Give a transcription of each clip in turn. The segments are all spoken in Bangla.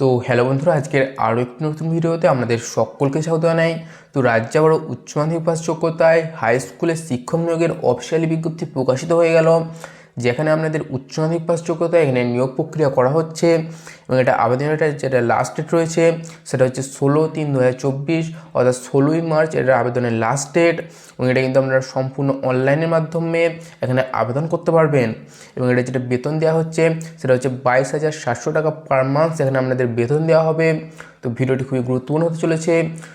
তো হ্যালো বন্ধুরা, আজকের আরও একটি নতুন ভিডিওতে আমাদের সকলকে স্বাগত জানাই। তো রাজ্য আবারও উচ্চ মাধ্যমিক পাস যোগ্যতায় হাই স্কুলের শিক্ষক নিয়োগের অফিসিয়ালি বিজ্ঞপ্তি প্রকাশিত হয়ে গেল, যেখানে আপনাদের উচ্চ মাধ্যমিক পাস যোগ্যতায় এখানে নিয়োগ প্রক্রিয়া করা হচ্ছে। এবং এটা আবেদনের যেটা লাস্ট ডেট রয়েছে, সেটা হচ্ছে ষোলো তিন দু অর্থাৎ ষোলোই মার্চ এটা আবেদনের লাস্ট ডেট এবং এটা কিন্তু আপনারা সম্পূর্ণ অনলাইনের মাধ্যমে এখানে আবেদন করতে পারবেন। এবং এটা যেটা বেতন দেওয়া হচ্ছে, সেটা হচ্ছে বাইশ হাজার সাতশো টাকা পার মান্থ এখানে আপনাদের বেতন দেওয়া হবে। তো ভিডিওটি খুবই গুরুত্বপূর্ণ হতে চলেছে।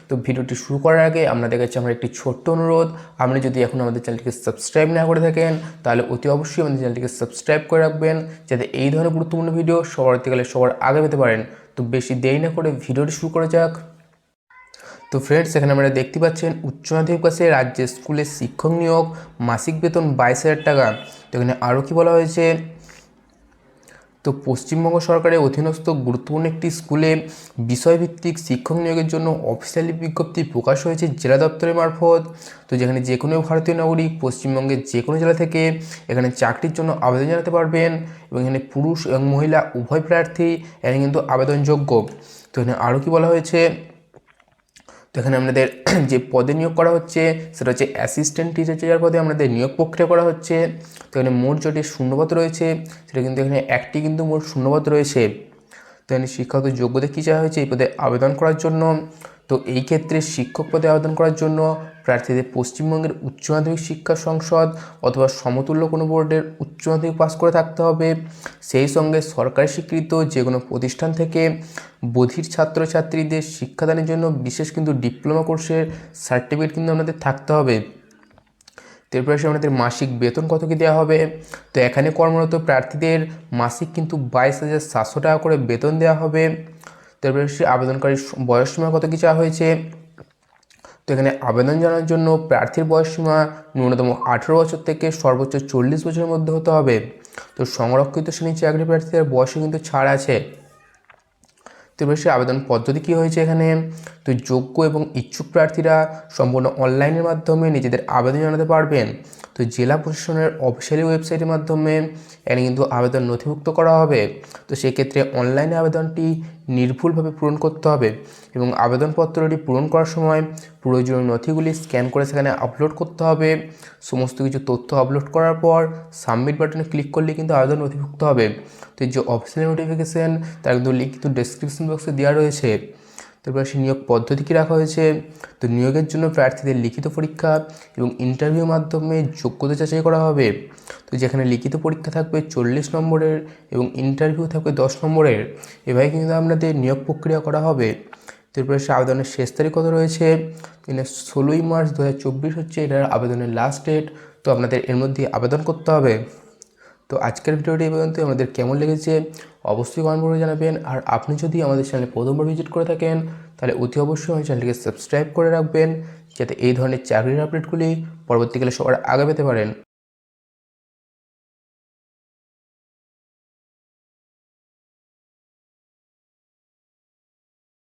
তো ভিডিওটি শুরু করার আগে আপনাদের কাছে আমার একটি ছোট্ট অনুরোধ। আপনি যদি এখন আমাদের চ্যানেলটিকে সাবস্ক্রাইব না করে থাকেন, তাহলে অতি অবশ্যই আমাদের চ্যানেলটিকে সাবস্ক্রাইব করে রাখবেন, যাতে এই ধরনের গুরুত্বপূর্ণ ভিডিও সবার গেলে সবার আগে পেতে পারেন। তো বেশি দেরি না করে ভিডিওটি শুরু করা যাক। তো ফ্রেন্ডস এখানে আমরা দেখতে পাচ্ছেন উচ্চ মাধ্যমিক পাশে রাজ্যের স্কুলের শিক্ষক নিয়োগ, মাসিক বেতন বাইশ হাজার টাকা। তো এখানে আরও কী বলা হয়েছে? তো পশ্চিমবঙ্গ সরকারের অধীনস্থ গুরুত্বপূর্ণ একটি স্কুলে বিষয়ভিত্তিক শিক্ষক নিয়োগের জন্য অফিসিয়ালি বিজ্ঞপ্তি প্রকাশ হয়েছে জেলা দপ্তরের মারফত। তো যেখানে যে কোনো ভারতীয় নাগরিক পশ্চিমবঙ্গের যে কোনো জেলা থেকে এখানে চাকরির জন্য আবেদন জানাতে পারবেন এবং এখানে পুরুষ এবং মহিলা উভয় প্রার্থী এখানে কিন্তু আবেদনযোগ্য। তো এখানে আরও কী বলা হয়েছে? তো এখানে আমাদের যে পদে নিয়োগ করা হচ্ছে, সেটা হচ্ছে অ্যাসিস্ট্যান্ট টিচার পদে আমাদের নিয়োগ প্রক্রিয়া করা হচ্ছে, তো এখানে মোট যেটি শূন্যপদ রয়েছে, সেটা কিন্তু এখানে একটি কিন্তু মোট শূন্যপদ রয়েছে। তো এখানে শিক্ষাগত যোগ্যতা কী চাওয়া হয়েছে? এই পদে আবেদন করার জন্য তো এই ক্ষেত্রে শিক্ষক পদে আবেদন করার জন্য প্রার্থীদের পশ্চিমবঙ্গের উচ্চ মাধ্যমিক শিক্ষা সংসদ অথবা সমতুল্য কোনো বোর্ডের উচ্চ মাধ্যমিক পাস করে থাকতে হবে। সেই সঙ্গে সরকারি স্বীকৃত যে কোনো প্রতিষ্ঠান থেকে বধির ছাত্রছাত্রীদের শিক্ষাদানের জন্য বিশেষ কিন্তু ডিপ্লোমা কোর্সের সার্টিফিকেট কিন্তু আপনাদের থাকতে হবে। তারপরে সে আপনাদের মাসিক বেতন কত কি দেওয়া হবে? তো এখানে কর্মরত প্রার্থীদের মাসিক কিন্তু বাইশ হাজার সাতশো টাকা করে বেতন দেওয়া হবে। তারপরে সে আবেদনকারীর বয়স সীমা কত কি চাওয়া হয়েছে? তো এখানে আবেদন জানার জন্য প্রার্থীর বয়স সীমা ন্যূনতম আঠেরো বছর থেকে সর্বোচ্চ চল্লিশ বছরের মধ্যে হতে হবে। তো সংরক্ষিত শ্রেণির চাকরি প্রার্থীদের বয়সে কিন্তু ছাড় আছে। তো এবার সে আবেদন পদ্ধতি কী হয়েছে এখানে? তো যোগ্য এবং ইচ্ছুক প্রার্থীরা সম্পূর্ণ অনলাইনের মাধ্যমে নিজেদের আবেদন জানাতে পারবেন। তো জেলা প্রশাসনের অফিসিয়ালি ওয়েবসাইটের মাধ্যমে এখানে কিন্তু আবেদন নথিভুক্ত করা হবে। তো সেক্ষেত্রে অনলাইনে আবেদনটি নির্ভুলভাবে পূরণ করতে হবে এবং আবেদনপত্রটি পূরণ করার সময় প্রয়োজনীয় নথিগুলি স্ক্যান করে সেখানে আপলোড করতে হবে। সমস্ত কিছু তথ্য আপলোড করার পর সাবমিট বাটনে ক্লিক করলে কিন্তু আবেদন নথিভুক্ত হবে। তো যে অফিসিয়াল নোটিফিকেশান তার কিন্তু লিঙ্ক কিন্তু ডেসক্রিপশন বক্সে দেওয়া রয়েছে। তারপর সে নিয়োগ পদ্ধতি কী রাখা হয়েছে? তো নিয়োগের জন্য প্রার্থীদের লিখিত পরীক্ষা এবং ইন্টারভিউর মাধ্যমে যোগ্যতা যাচাই করা হবে। তো যেখানে লিখিত পরীক্ষা থাকবে চল্লিশ নম্বরের এবং ইন্টারভিউ থাকবে দশ নম্বরের, এভাবে কিন্তু আপনাদের নিয়োগ প্রক্রিয়া করা হবে। তারপরে সে আবেদনের শেষ তারিখ কত রয়েছে? এখানে ষোলোই মার্চ দু হাজার চব্বিশ হচ্ছে, এটার আবেদনের লাস্ট ডেট তো আপনাদের এর মধ্যে আবেদন করতে হবে। তো আজকের ভিডিওটি এই পর্যন্ত আমাদের কেমন লেগেছে অবশ্যই কমেন্ট করে জানাবেন। আর আপনি যদি আমাদের চ্যানেলে প্রথমবার ভিজিট করে থাকেন, তাহলে অতি অবশ্যই আমাদের চ্যানেলটিকে সাবস্ক্রাইব করে রাখবেন, যাতে এই ধরনের চাকরির আপডেটগুলি পরবর্তীকালে সবার আগে পেতে পারেন।